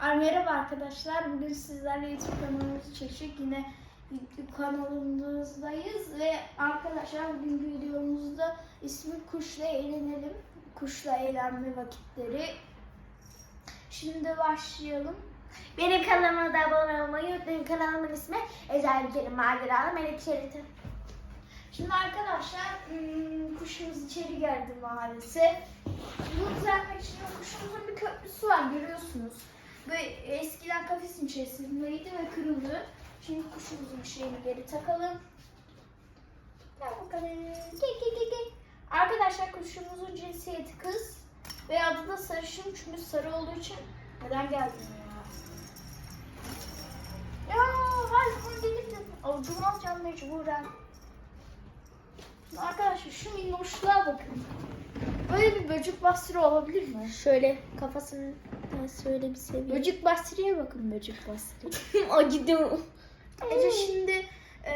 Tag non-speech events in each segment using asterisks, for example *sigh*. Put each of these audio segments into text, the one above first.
Merhaba arkadaşlar. Bugün sizlerle YouTube kanalımızı çekecek. Yine kanalımızdayız ve arkadaşlar bugünkü videomuzda ismi Kuşla Eğlenelim. Kuşla Eğlenme Vakitleri. Şimdi başlayalım. Benim kanalıma da abone olmayı unutmayın. Kanalımın ismi Ecel Kerim Maceralı Melek Şerif'im. Şimdi arkadaşlar hmm, kuşumuz içeri geldi maalesef. Bunu düzeltmek için kuşumuzun bir köprüsü var görüyorsunuz. Böyle eskiden kafesin içerisindeydi ve kırıldı. Şimdi kuşumuzun şeyini geri takalım. Bakalım. Gel. Arkadaşlar kuşumuzun cinsiyeti kız. Ve adı da sarışın çünkü sarı olduğu için neden geldin ya? Ya hayır bunu dedim. Avucumu alacağım mecburen. Arkadaşlar şu minnoşluğa bakın. Böyle bir böcek bastırı olabilir mi? Şöyle kafasını şöyle bir seviye. Böcek bastırıya bakın böcek bastırı. *laughs* Acıdım. Ece şimdi e,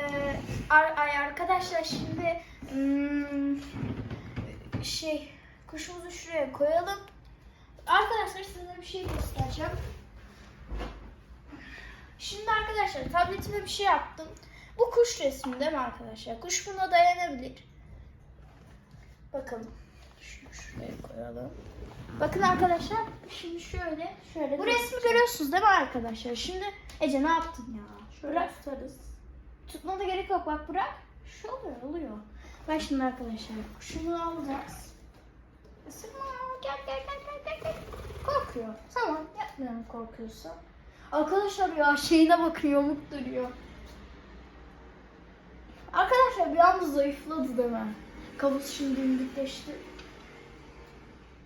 ay arkadaşlar şimdi hmm, şey kuşumuzu şuraya koyalım. Arkadaşlar size bir şey göstereceğim. Şimdi arkadaşlar tabletime bir şey yaptım. Bu kuş resmi değil mi arkadaşlar? Kuş buna dayanabilir. Bakın. Şuraya koyalım. Bakın arkadaşlar şimdi şöyle Şöyle bu resmi görüyorsunuz değil mi arkadaşlar? Şimdi Ece ne yaptın ya? Şöyle Bırak. tutarız. Tutmana da gerek yok bak bırak. Şu oluyor oluyor. Ben şimdi arkadaşlar şunu alacağız. Isırma gel gel gel gel gel gel. Korkuyor. Tamam yapmıyorum korkuyorsa. Arkadaşlar ya şeyine bakın yamuk duruyor. Arkadaşlar bir anda zayıfladı değil mi? Kabusu şimdi büyükleşti.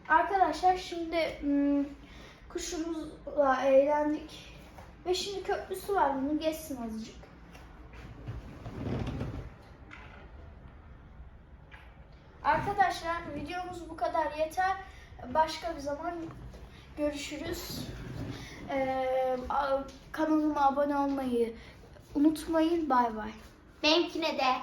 Arkadaşlar şimdi hmm, kuşumuzla eğlendik. Ve şimdi köprüsü var bunun geçsin azıcık. Arkadaşlar videomuz bu kadar yeter. Başka bir zaman görüşürüz. Ee, kanalıma abone olmayı unutmayın. Bay bay. Benimkine de.